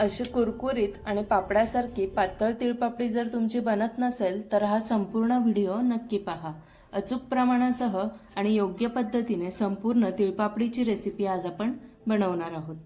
अशी कुरकुरीत आणि पापडासारखी पातळ तिळपापडी जर तुमची बनत नसेल तर हा संपूर्ण व्हिडिओ नक्की पहा. अचूक प्रमाणासह आणि योग्य पद्धतीने संपूर्ण तिळपापडीची रेसिपी आज आपण बनवणार आहोत.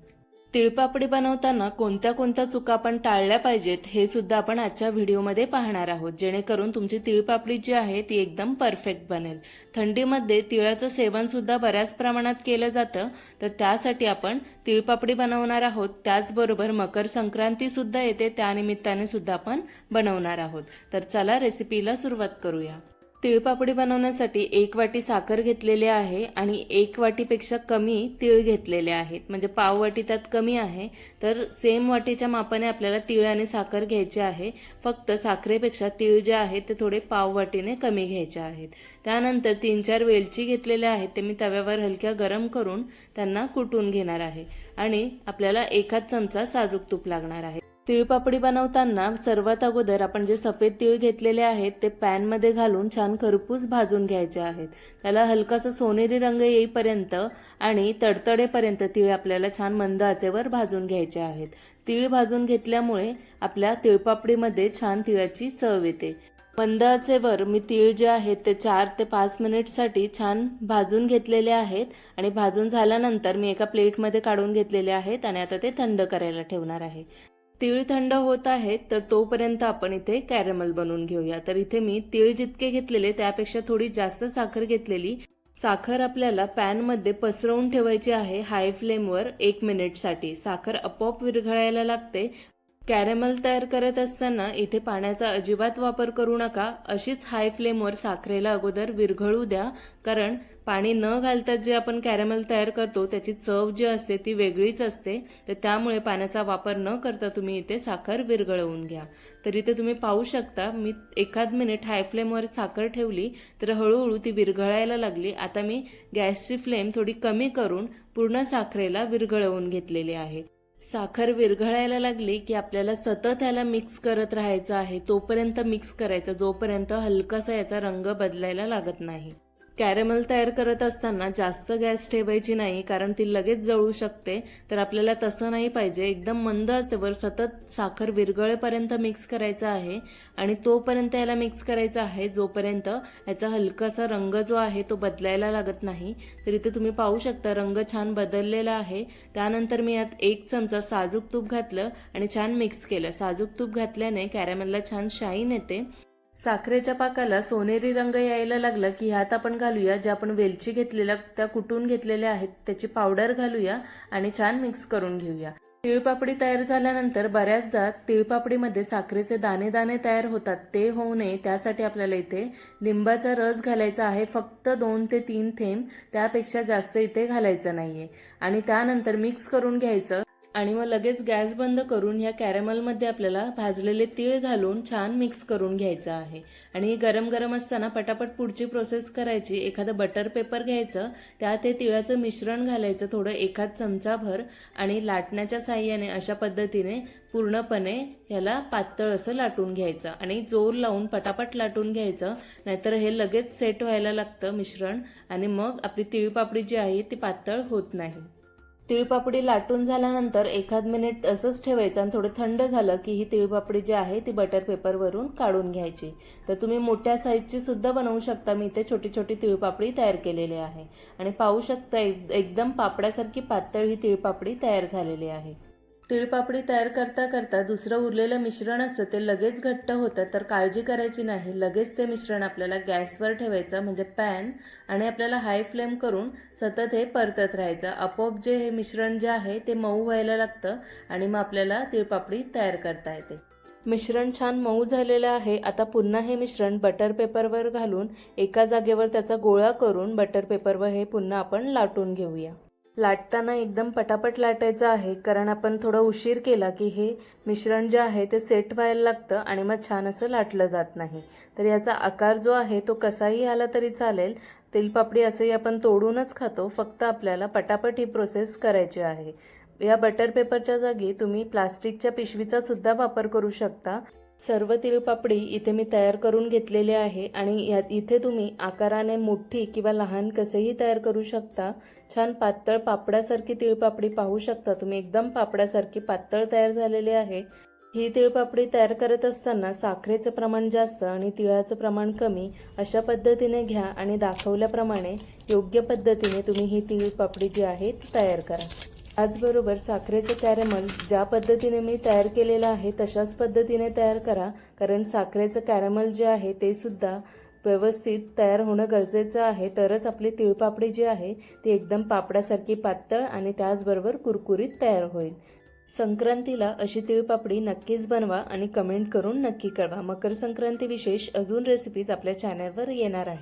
तिळपापडी बनवताना कोणत्या कोणत्या चुका आपण टाळल्या पाहिजेत हे सुद्धा आपण आजच्या व्हिडिओमध्ये पाहणार आहोत. जेणेकरून तुमची तिळपापडी जी आहे ती एकदम परफेक्ट बनेल. थंडीमध्ये तिळाचं सेवन सुद्धा बऱ्याच प्रमाणात केलं जातं. तर त्यासाठी आपण तिळपापडी बनवणार आहोत. त्याचबरोबर मकर संक्रांती सुद्धा येते. त्यानिमित्ताने सुद्धा आपण बनवणार आहोत. तर चला रेसिपीला सुरुवात करूया. तिळपापडी बनवण्यासाठी एक वाटी साखर घेतलेली आहे आणि एक वाटीपेक्षा कमी तीळ घेतलेले आहेत. म्हणजे पाव वाटी त्यात कमी आहे. तर सेम वाटीच्या मापाने आपल्याला तीळ आणि साखर घ्यायचे आहे. फक्त साखरेपेक्षा तीळ जे आहेत ते थोडे पाव वाटीने कमी घ्यायचे आहेत. त्यानंतर तीन चार वेलची घेतलेल्या आहेत ते मी तव्यावर हलक्या गरम करून त्यांना कुटून घेणार आहे. आणि आपल्याला एकाच चमचा साजूक तूप लागणार आहे. तिळपापडी बनवताना सर्वात अगोदर आपण जे सफेद तिळ घेतलेले आहेत ते पॅनमध्ये घालून छान खरपूस भाजून घ्यायचे आहेत. त्याला हलकासा सोनेरी रंग येईपर्यंत आणि तडतडेपर्यंत तिळ आपल्याला छान मंद आचेवर भाजून घ्यायचे आहेत. तिळ भाजून घेतल्यामुळे आपल्या तिळपापडीमध्ये छान तिळाची चव येते. मंद आचेवर मी तीळ जे आहेत ते चार ते पाच मिनिटसाठी छान भाजून घेतलेले आहेत आणि भाजून झाल्यानंतर मी एका प्लेटमध्ये काढून घेतलेले आहेत आणि आता ते थंड करायला ठेवणार आहे. तीळ थंड होत आहेत तर तोपर्यंत आपण इथे कॅरमल बनवून घेऊया. तर इथे मी तीळ जितके घेतलेले त्यापेक्षा थोडी जास्त साखर घेतलेली. साखर आपल्याला पॅनमध्ये पसरवून ठेवायची आहे हाय फ्लेमवर एक मिनिटसाठी साखर आपोआप विरघळायला लागते. कॅरेमल तयार करत असताना इथे पाण्याचा अजिबात वापर करू नका अशीच हाय फ्लेमवर साखरेला अगोदर विरघळू द्या कारण पाणी न घालता जे आपण कॅरेमल तयार करतो त्याची चव जी असते ती वेगळीच असते. तर त्यामुळे पाण्याचा वापर न करता तुम्ही इथे साखर विरघळवून घ्या. तर इथे तुम्ही पाहू शकता मी एखाद मिनिट हाय फ्लेमवर साखर ठेवली तर हळूहळू ती विरघळायला लागली. आता मी गॅसची फ्लेम थोडी कमी करून पूर्ण साखरेला विरघळवून घेतलेली आहे. साखर विरघळायला लागली की आपल्याला सतत याला मिक्स करत राहायचं आहे तोपर्यंत मिक्स करायचं जोपर्यंत हलकासा याचा रंग बदलायला लागत नाही. कॅरेमल तयार करत असताना जास्त गॅस ठेवायची नाही कारण ती लगेच जळू शकते. तर आपल्याला तसं नाही पाहिजे. एकदम मंद आचेवर सतत साखर विरघळेपर्यंत मिक्स करायचा आहे आणि तोपर्यंत याला मिक्स करायचा आहे. जोपर्यंत याचा हलकासा रंग जो आहे तो बदलायला लागत नाही. तर इथे तुम्ही पाहू शकता रंग छान बदललेला आहे. त्यानंतर मी यात एक चमचा साजूक तूप घातलं आणि छान मिक्स केलं. साजूक तूप घातल्याने कॅरेमलला छान शाईन येते. साखरेच्या पाकाला सोनेरी रंग यायला लागला की ह्यात आपण घालूया ज्या आपण वेलची घेतलेल्या त्या कुटून घेतलेल्या आहेत. त्याची पावडर घालूया आणि छान मिक्स करून घेऊया. तिळपापडी तयार झाल्यानंतर बऱ्याचदा तिळपापडीमध्ये साखरेचे दाणे दाणे तयार होतात. ते होऊ नये त्यासाठी आपल्याला इथे लिंबाचा रस घालायचा आहे. फक्त दोन ते तीन थेंब त्यापेक्षा जास्त इथे घालायचं नाहीये. आणि त्यानंतर मिक्स करून घ्यायचं. आणि मग लगेच गॅस बंद करून ह्या कॅरेमलमध्ये आपल्याला भाजलेले तीळ घालून छान मिक्स करून घ्यायचं आहे. आणि हे गरम गरम असताना पटापट पुढची प्रोसेस करायची. एखादं बटर पेपर घ्यायचं त्यात हे तिळाचं मिश्रण घालायचं थोडं एखाद चमचाभर आणि लाटण्याच्या साह्याने अशा पद्धतीने पूर्णपणे ह्याला पातळ असं लाटून घ्यायचं. आणि जोर लावून पटापट लाटून घ्यायचं नाहीतर हे लगेच सेट व्हायला लागतं मिश्रण आणि मग आपली तिळपापडी जी आहे ती पातळ होत नाही. तिळपापडी लाटून झाल्यानंतर एखाद मिनिट असंच ठेवायचं आणि थोडं थंड झालं की ही तिळपापडी जी आहे ती बटर पेपरवरून काढून घ्यायची. तर तुम्ही मोठ्या साईजची सुद्धा बनवू शकता. मी इथे छोटी छोटी तिळपापडी तयार केलेली आहे. आणि पाहू शकता एक- एकदम पापड्यासारखी पातळ ही तिळपापडी तयार झालेली आहे. तिळपापडी तयार करता करता दुसरं उरलेलं मिश्रण असतं ते लगेच घट्ट होतं तर काळजी करायची नाही. लगेच ते मिश्रण आपल्याला गॅसवर ठेवायचं म्हणजे पॅन आणि आपल्याला हाय फ्लेम करून सतत हे परतत राहायचं. आपोआप जे हे मिश्रण जे आहे ते मऊ व्हायला लागतं आणि मग आपल्याला तिळपापडी तयार करता येते. मिश्रण छान मऊ झालेलं आहे. आता पुन्हा हे मिश्रण बटर पेपरवर घालून एका जागेवर त्याचा गोळा करून बटर पेपरवर हे पुन्हा आपण लाटून घेऊया. लाटताना एकदम पटापट लाटायचं आहे कारण आपण थोडा उशीर केला की हे मिश्रण जे आहे ते सेट व्हायला लागतं आणि मग छान असं लाटलं जात नाही. तर याचा आकार जो आहे तो कसाही आला तरी चालेल. तेलपापडी असंही आपण तोडूनच खातो फक्त आपल्याला पटापट ही प्रोसेस करायची आहे. या बटर पेपरच्या जागी तुम्ही प्लास्टिकच्या पिशवीचा सुद्धा वापर करू शकता. सर्व तिळपापडी इथे मी तयार करून घेतलेली आहे आणि यात इथे तुम्ही आकाराने मोठी किंवा लहान कसेही तयार करू शकता. छान पातळ पापडासारखी तिळपापडी पाहू शकता. तुम्ही एकदम पापडासारखी पातळ तयार झालेली आहे. ही तिळपापडी तयार करत असताना साखरेचं प्रमाण जास्त आणि तिळाचं प्रमाण कमी अशा पद्धतीने घ्या आणि दाखवल्याप्रमाणे योग्य पद्धतीने तुम्ही ही तिळपापडी जी आहे ती तयार करा. त्याचबरोबर साखरेचं कॅरेमल ज्या पद्धतीने मी तयार केलेलं आहे तशाच पद्धतीने तयार करा. कारण साखरेचं कॅरेमल जे आहे ते सुद्धा व्यवस्थित तयार होणं गरजेचं आहे. तरच आपली तिळपापडी जी आहे ती एकदम पापडासारखी पातळ आणि त्याचबरोबर कुरकुरीत तयार होईल. संक्रांतीला अशी तिळपापडी नक्कीच बनवा आणि कमेंट करून नक्की कळवा. मकर संक्रांती विशेष अजून रेसिपीज आपल्या चॅनलवर येणार आहे